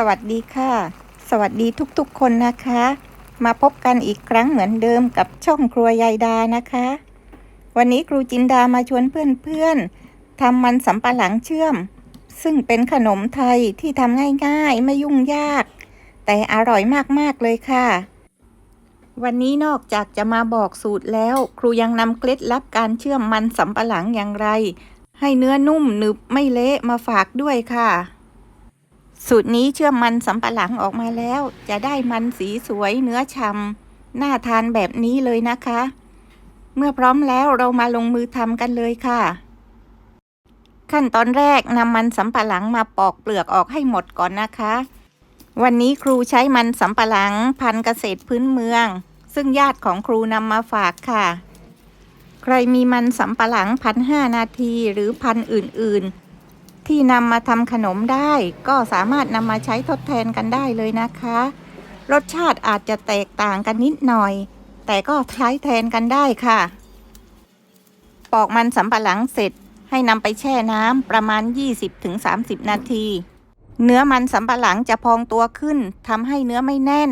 สวัสดีค่ะ สวัสดีทุกๆคนนะคะ มาพบกันอีกครั้งเหมือนเดิมกับช่องครัวยายดานะคะ วันนี้ครูจินดามาชวนเพื่อนๆทำมันสำปะหลังเชื่อม ซึ่งเป็นขนมไทยที่ทำง่ายๆ ไม่ยุ่งยาก แต่อร่อยมากๆเลยค่ะ วันนี้นอกจากจะมาบอกสูตรแล้ว ครูยังนำเคล็ดลับการเชื่อมมันสำปะหลังอย่างไร ให้เนื้อนุ่มหนึบไม่เละมาฝากด้วยค่ะ สูตรนี้เชื่อมมันสำปะหลังออกมาแล้ว จะได้มันสีสวยเนื้อฉ่ำน่าทานแบบนี้เลยนะคะ เมื่อพร้อมแล้วเรามาลงมือทำกันเลยค่ะ ขั้นตอนแรกนำมันสำปะหลังมาปอกเปลือกออกให้หมดก่อนนะคะ วันนี้ครูใช้มันสำปะหลังพันธุ์เกษตรพื้นเมือง ซึ่งญาติของครูนำมาฝากค่ะ ใครมีมันสำปะหลังพันห้านาทีหรือพันอื่นๆ ที่นำมาทำขนมได้ ก็สามารถนำมาใช้ทดแทนกันได้เลยนะคะ รสชาติอาจจะแตกต่างกันนิดหน่อย แต่ก็ใช้แทนกันได้ค่ะ ปอกมันสำปะหลังเสร็จให้นำไปแช่น้ำประมาณ 20-30 นาที เนื้อมันสำปะหลังจะพองตัวขึ้นทำให้เนื้อไม่แน่น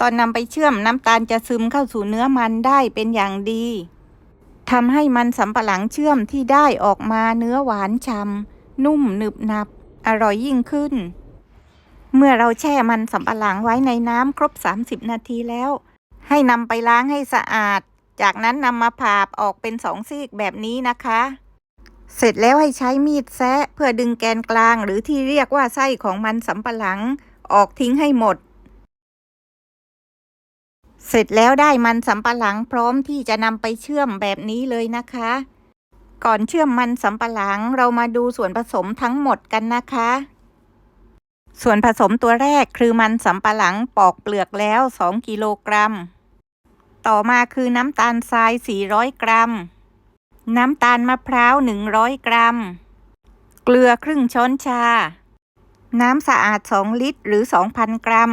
ตอนนำไปเชื่อมน้ำตาลจะซึมเข้าสู่เนื้อมันได้เป็นอย่างดีทำให้มันสำปะหลังเชื่อมที่ได้ออกมาเนื้อหวานฉ่ำ นุ่มหนึบหนับ อร่อยยิ่งขึ้น เมื่อเราแช่มันสำปะหลังไว้ในน้ำครบ 30 นาทีแล้ว ให้นำไปล้างให้สะอาด จากนั้นนำมาผ่าออกเป็นสองซีกแบบนี้นะคะ เสร็จแล้วให้ใช้มีดแซะเพื่อดึงแกนกลางหรือที่เรียกว่าไส้ของมันสำปะหลัง ออกทิ้งให้หมดเสร็จแล้วได้มันสำปะหลังพร้อมที่จะนำไปเชื่อมแบบนี้เลยนะคะ ก่อนเชื่อมมันสำปะหลัง เรามาดูส่วนผสมทั้งหมดกันนะคะ ส่วนผสมตัวแรกคือมันสำปะหลังปอกเปลือกแล้ว 2 กิโลกรัม ต่อมาคือน้ำตาลทราย 400 กรัม น้ำตาลมะพร้าว 100 กรัม เกลือครึ่งช้อนชา น้ำสะอาด 2 ลิตรหรือ 2,000 กรัม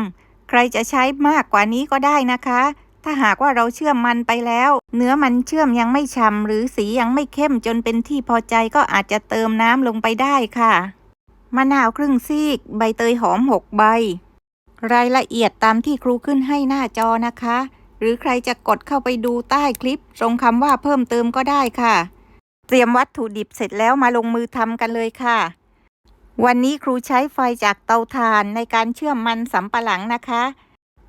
ใครจะใช้มากกว่านี้ก็ได้นะคะ ถ้าหากว่าเราเชื่อมมันไปแล้ว เนื้อมันเชื่อมยังไม่ฉ่ำหรือสียังไม่เข้มจนเป็นที่พอใจก็อาจจะเติมน้ำลงไปได้ค่ะมะนาวครึ่งซีก ใบเตยหอม6ใบ รายละเอียดตามที่ครูขึ้นให้หน้าจอนะคะ หรือใครจะกดเข้าไปดูใต้คลิป ตรงคำว่าเพิ่มเติมก็ได้ค่ะ เตรียมวัตถุดิบเสร็จแล้วมาลงมือทำกันเลยค่ะ วันนี้ครูใช้ไฟจากเตาถ่านในการเชื่อมมันสำปะหลังนะคะ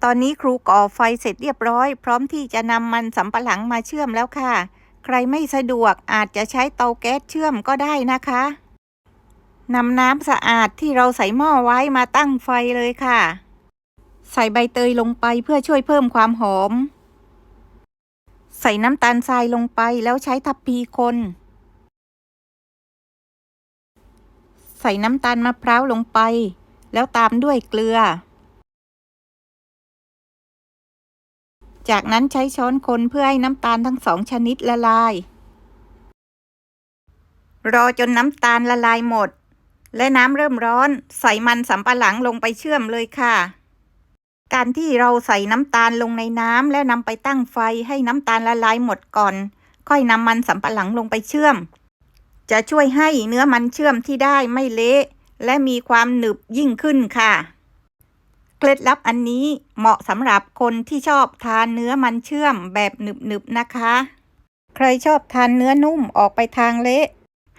ตอนนี้ครูก่อไฟเสร็จเรียบร้อย พร้อมที่จะนำมันสำปะหลังมาเชื่อมแล้วค่ะ ใครไม่สะดวกอาจจะใช้เตาแก๊สเชื่อมก็ได้นะคะนำน้ำสะอาดที่เราใส่หม้อไว้มาตั้งไฟเลยค่ะ ใส่ใบเตยลงไปเพื่อช่วยเพิ่มความหอม ใส่น้ำตาลทรายลงไปแล้วใช้ทัพพีคน ใส่น้ำตาลมะพร้าวลงไป แล้วตามด้วยเกลือ จากนั้นใช้ช้อนคนเพื่อให้น้ำตาลทั้งสองชนิดละลาย รอจนน้ำตาลละลายหมด และน้ำเริ่มร้อน ใส่มันสำปะหลังลงไปเชื่อมเลยค่ะ การที่เราใส่น้ำตาลลงในน้ำแล้วนำไปตั้งไฟให้น้ำตาลละลายหมดก่อน ค่อยนำมันสำปะหลังลงไปเชื่อม จะช่วยให้เนื้อมันเชื่อมที่ได้ไม่เละและมีความหนึบยิ่งขึ้นค่ะ เคล็ดลับอันนี้เหมาะสำหรับคนที่ชอบทานเนื้อมันเชื่อมแบบหนึบๆนะคะ ใครชอบทานเนื้อนุ่มออกไปทางเละ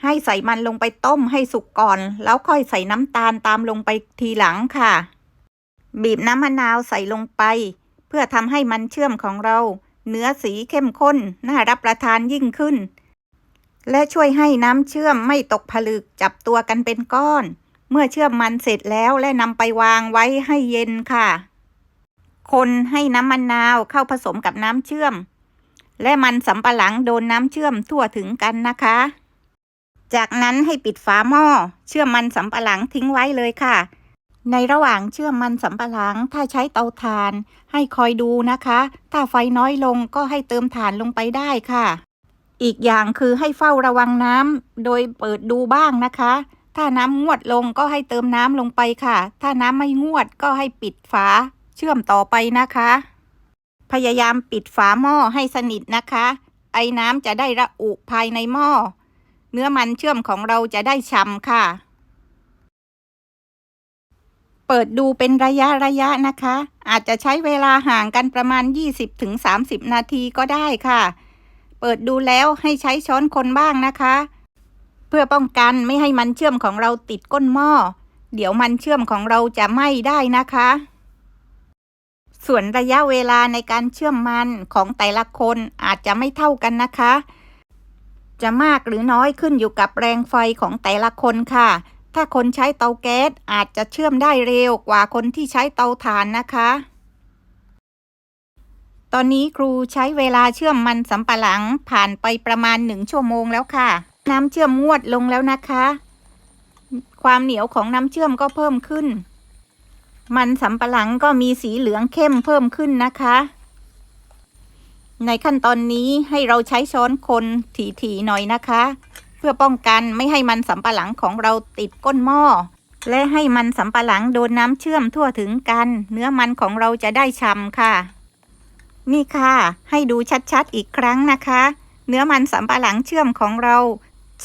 ให้ใส่มันลงไปต้มให้สุกก่อน แล้วค่อยใส่น้ำตาลตามลงไปทีหลังค่ะ บีบน้ำมะนาวใส่ลงไป เพื่อทำให้มันเชื่อมของเรา เนื้อสีเข้มข้น น่ารับประทานยิ่งขึ้น และช่วยให้น้ำเชื่อมไม่ตกผลึกจับตัวกันเป็นก้อน เมื่อเชื่อมมันเสร็จแล้วและนำไปวางไว้ให้เย็นค่ะ คนให้น้ำมะนาวเข้าผสมกับน้ำเชื่อม และมันสำปะหลังโดนน้ำเชื่อมทั่วถึงกันนะคะ จากนั้นให้ปิดฝาหม้อเชื่อมมันสำปะหลังทิ้งไว้เลยค่ะ ในระหว่างเชื่อมมันสำปะหลังถ้าใช้เตาถ่าน ให้คอยดูนะคะ ถ้าไฟน้อยลงก็ให้เติมถ่านลงไปได้ค่ะอีกอย่างคือให้เฝ้าระวังน้ำโดยเปิดดูบ้างนะคะ ถ้าน้ำงวดลงก็ให้เติมน้ำลงไปค่ะ ถ้าน้ำไม่งวดก็ให้ปิดฝาเชื่อมต่อไปนะคะ พยายามปิดฝาหม้อให้สนิทนะคะ ไอ้น้ำจะได้ระอุภายในหม้อ เนื้อมันเชื่อมของเราจะได้ฉ่ำค่ะ เปิดดูเป็นระยะระยะนะคะ อาจจะใช้เวลาห่างกันประมาณ 20-30 นาทีก็ได้ค่ะ เปิดดูแล้วให้ใช้ช้อนคนบ้างนะคะ พื่อป้องกันไม่ให้มันเชื่อมของเราติดก้นหม้อ เดี๋ยวมันเชื่อมของเราจะไหม้ได้นะคะ ส่วนระยะเวลาในการเชื่อมมันของแต่ละคนอาจจะไม่เท่ากันนะคะ จะมากหรือน้อยขึ้นอยู่กับแรงไฟของแต่ละคนค่ะ ถ้าคนใช้เตาแก๊สอาจจะเชื่อมได้เร็วกว่าคนที่ใช้เตาถ่านนะคะ ตอนนี้ครูใช้เวลาเชื่อมมันสำปะหลังผ่านไปประมาณหนึ่งชั่วโมงแล้วค่ะ น้ำเชื่อมงวดลงแล้วนะคะ ความเหนียวของน้ำเชื่อมก็เพิ่มขึ้น มันสำปะหลังก็มีสีเหลืองเข้มเพิ่มขึ้นนะคะ ในขั้นตอนนี้ให้เราใช้ช้อนคนถี่ๆหน่อยนะคะ เพื่อป้องกันไม่ให้มันสำปะหลังของเราติดก้นหม้อและให้มันสำปะหลังโดนน้ำเชื่อมทั่วถึงกัน เนื้อมันของเราจะได้ฉ่ำค่ะ นี่ค่ะ ให้ดูชัดๆอีกครั้งนะคะ เนื้อมันสำปะหลังเชื่อมของเรา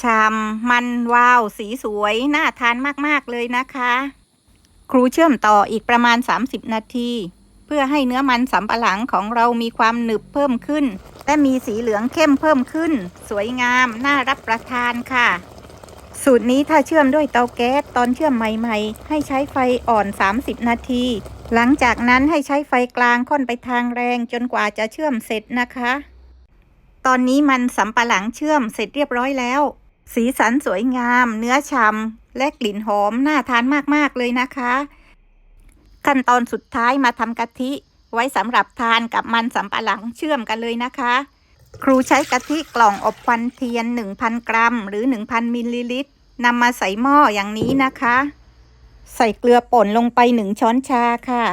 ฉ่ำมันวาวสีสวยน่าทานมากๆเลยนะคะ ครูเชื่อมต่ออีกประมาณ 30 นาที เพื่อให้เนื้อมันสำปะหลังของเรามีความหนึบเพิ่มขึ้น และมีสีเหลืองเข้มเพิ่มขึ้น สวยงาม น่ารับประทานค่ะ สูตรนี้ถ้าเชื่อมด้วยเตาแก๊สตอนเชื่อมใหม่ ๆ ให้ใช้ไฟอ่อน 30 นาที หลังจากนั้นให้ใช้ไฟกลางค่อนไปทางแรงจนกว่าจะเชื่อมเสร็จนะคะตอนนี้มันสำปะหลังเชื่อมเสร็จเรียบร้อยแล้ว สีสันสวยงาม เนื้อฉ่ำและกลิ่นหอม น่าทานมาก ๆ เลยนะคะ ขั้นตอนสุดท้ายมาทำกะทิ ไว้สำหรับทานกับมันสำปะหลังเชื่อมกันเลยนะคะ ครูใช้กะทิกล่องอบควันเทียน 1,000 กรัม หรือ 1,000 มิลลิลิตรนำมาใส่หม้ออย่างนี้นะคะ ใส่เกลือป่นลงไป 1 ช้อนชาค่ะ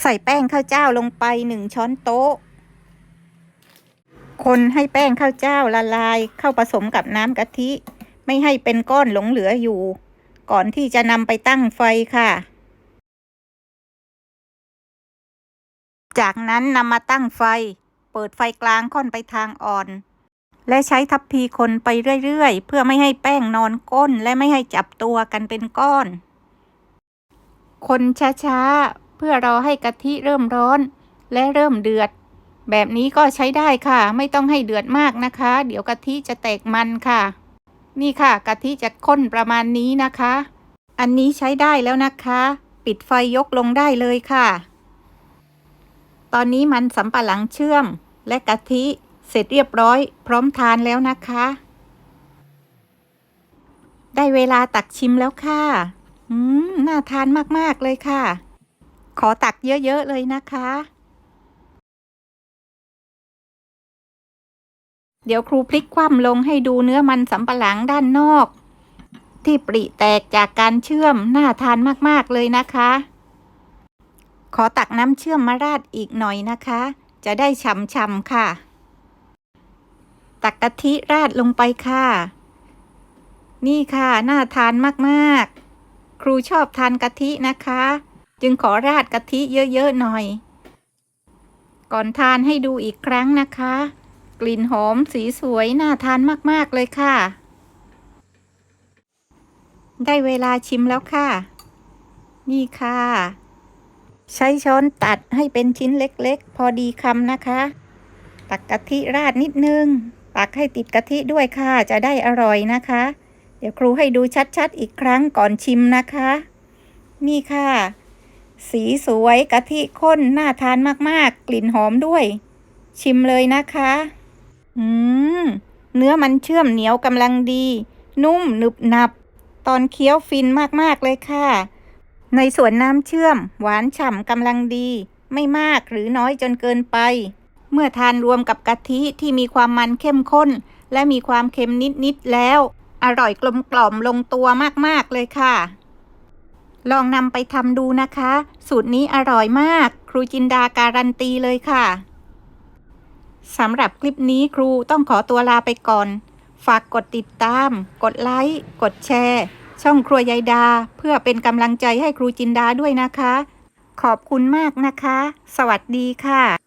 ใส่แป้งข้าวเจ้าลงไป 1 ช้อนโต๊ะ คนให้แป้งข้าวเจ้าละลายเข้าผสมกับน้ำกะทิ ไม่ให้เป็นก้อนหลงเหลืออยู่ ก่อนที่จะนำไปตั้งไฟค่ะ จากนั้นนำมาตั้งไฟ เปิดไฟกลางค่อนไปทางอ่อน และใช้ทัพพีคนไปเรื่อยๆ เพื่อไม่ให้แป้งนอนก้นและไม่ให้จับตัวกันเป็นก้อน คนช้าๆ เพื่อรอให้กะทิเริ่มร้อนและเริ่มเดือด แบบนี้ก็ใช้ได้ค่ะ ไม่ต้องให้เดือดมากนะคะ เดี๋ยวกะทิจะแตกมันค่ะ นี่ค่ะกะทิจะข้นประมาณนี้นะคะ อันนี้ใช้ได้แล้วนะคะ ปิดไฟยกลงได้เลยค่ะ ตอนนี้มันสำปะหลังเชื่อม และกะทิเสร็จเรียบร้อย พร้อมทานแล้วนะคะ ได้เวลาตักชิมแล้วค่ะ อืม น่าทานมาก ๆ เลยค่ะ ขอตักเยอะ ๆ เลยนะคะ เดี๋ยวครูพลิกคว่ำลงให้ดูเนื้อมันสำปะหลังด้านนอก ที่ปริแตกจากการเชื่อมน่าทานมากๆเลยนะคะ ขอตักน้ำเชื่อมมาราดอีกหน่อยนะคะ จะได้ฉ่ำๆค่ะ ตักกะทิราดลงไปค่ะ นี่ค่ะ น่าทานมากๆ ครูชอบทานกะทินะคะ จึงขอราดกะทิเยอะๆหน่อย ก่อนทานให้ดูอีกครั้งนะคะ กลิ่นหอมสีสวยน่าทานมากๆเลยค่ะ ได้เวลาชิมแล้วค่ะ นี่ค่ะ ใช้ช้อนตัดให้เป็นชิ้นเล็กๆ พอดีคำนะคะ ตักกะทิราดนิดนึง ตักให้ติดกะทิด้วยค่ะ จะได้อร่อยนะคะ เดี๋ยวครูให้ดูชัดๆ อีกครั้งก่อนชิมนะคะ นี่ค่ะสีสวยกะทิข้นน่าทานมาก ๆ กลิ่นหอมด้วย ชิมเลยนะคะ อืม เนื้อมันเชื่อมเหนียวกำลังดี นุ่มหนึบหนับ ตอนเคี้ยวฟินมากๆเลยค่ะ ในส่วนน้ำเชื่อม หวานฉ่ำกำลังดี ไม่มากหรือน้อยจนเกินไป เมื่อทานรวมกับกะทิที่มีความมันเข้มข้น และมีความเค็มนิดๆแล้ว อร่อยกลมกล่อมลงตัวมากๆเลยค่ะลองนำไปทำดูนะคะ สูตรนี้อร่อยมาก ครูจินดาการันตีเลยค่ะ สำหรับคลิปนี้ครูต้องขอตัวลาไปก่อน ฝากกดติดตาม กดไลค์ กดแชร์ ช่องครัวยายดา เพื่อเป็นกำลังใจให้ครูจินดาด้วยนะคะ ขอบคุณมากนะคะ สวัสดีค่ะ